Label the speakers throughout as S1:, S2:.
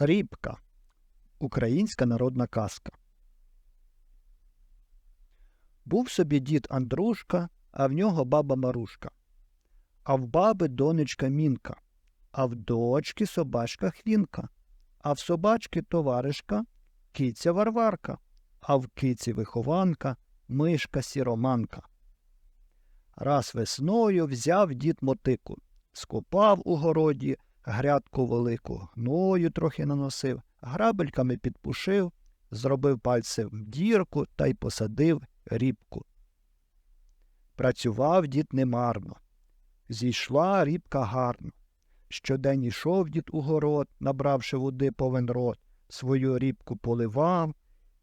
S1: Рібка. Українська народна казка. Був собі дід Андрушка, а в нього баба Марушка. А в баби донечка Мінка, а в дочки собачка Хвінка, а в собачки товаришка киця Варварка, а в киці вихованка мишка сіроманка. Раз весною взяв дід мотику, скопав у городі грядку велику, гною трохи наносив, грабельками підпушив, зробив пальцем дірку та й посадив рібку. Працював дід немарно. Зійшла рібка гарно. Щодень ішов дід у город, набравши води повен рот, свою рібку поливав,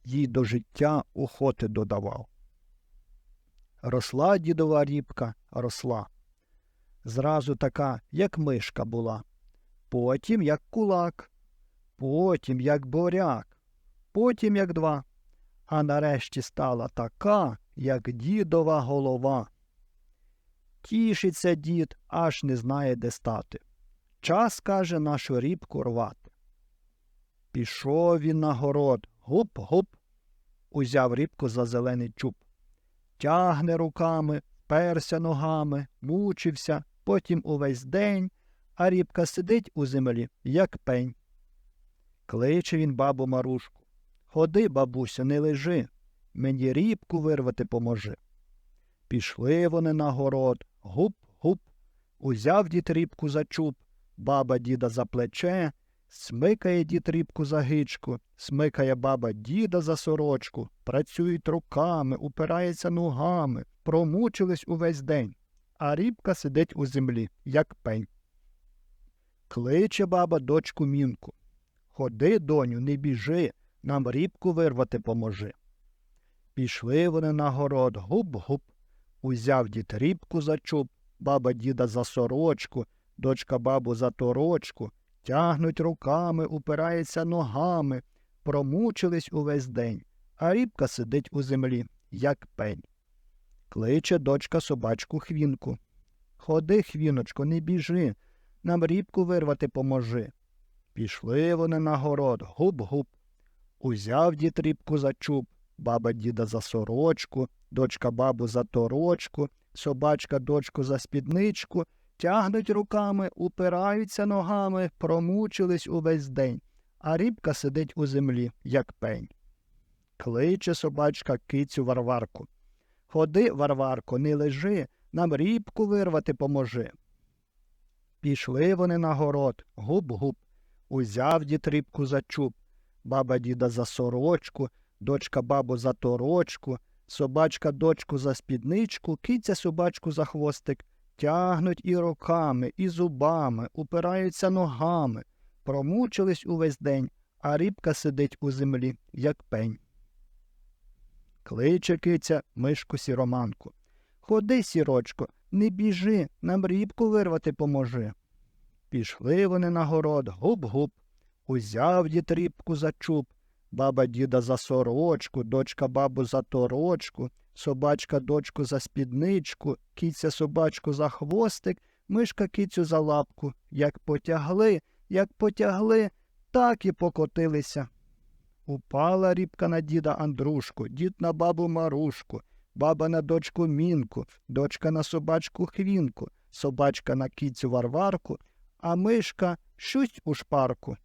S1: їй до життя охоти додавав. Росла дідова рібка, росла. Зразу така, як мишка була, потім як кулак, потім як боряк, потім як два, а нарешті стала така, як дідова голова. Тішиться дід, аж не знає, де стати. Час, каже, нашу рібку рвати. Пішов він на город, гуп-гуп, узяв рібку за зелений чуб. Тягне руками, перся ногами, мучився, потім увесь день, а рібка сидить у землі, як пень. Кличе він бабу Марушку. Ходи, бабуся, не лежи, мені рібку вирвати поможи. Пішли вони на город, гуп-гуп, узяв дід рібку за чуб, баба діда за плече, смикає дід рібку за гичку, смикає баба діда за сорочку, працюють руками, упирається ногами, промучились увесь день, а рібка сидить у землі, як пень. Кличе баба дочку мінку. Ходи, доню, не біжи, нам рібку вирвати поможи. Пішли вони на город, гуп-гуп. Узяв дід рібку за чуб, баба діда за сорочку, дочка бабу за торочку, тягнуть руками, упирається ногами, промучились увесь день, а рібка сидить у землі, як пень. Кличе дочка собачку хвінку. Ходи, хвіночко, не біжи, нам рібку вирвати поможи. Пішли вони на город, гуп-гуп. Узяв дід рібку за чуб, баба діда за сорочку, дочка бабу за торочку, собачка дочку за спідничку, тягнуть руками, упираються ногами, промучились увесь день, а рібка сидить у землі, як пень. Кличе собачка кицю Варварку. Ходи, Варварко, не лежи, нам рібку вирвати поможи. Пішли вони на город, гуп-гуп. Узяв дід рібку за чуб, баба діда за сорочку, дочка бабу за торочку, собачка дочку за спідничку, киця собачку за хвостик, тягнуть і руками, і зубами, упираються ногами, промучились увесь день, а рібка сидить у землі, як пень. Кличе киця мишку сіроманку. Ходи, сірочко, не біжи, нам рібку вирвати поможи. Пішли вони на город, гуп-гуп. Узяв дід рібку за чуб, баба діда за сорочку, дочка бабу за торочку, собачка дочку за спідничку, киця собачку за хвостик, мишка кицю за лапку. Як потягли, як потягли, так і покотилися. Упала рібка на діда Андрушку, дід на бабу Марушку, баба на дочку Мінку, дочка на собачку Хвінку, собачка на кіцю Варварку, а мишка щусь у шпарку,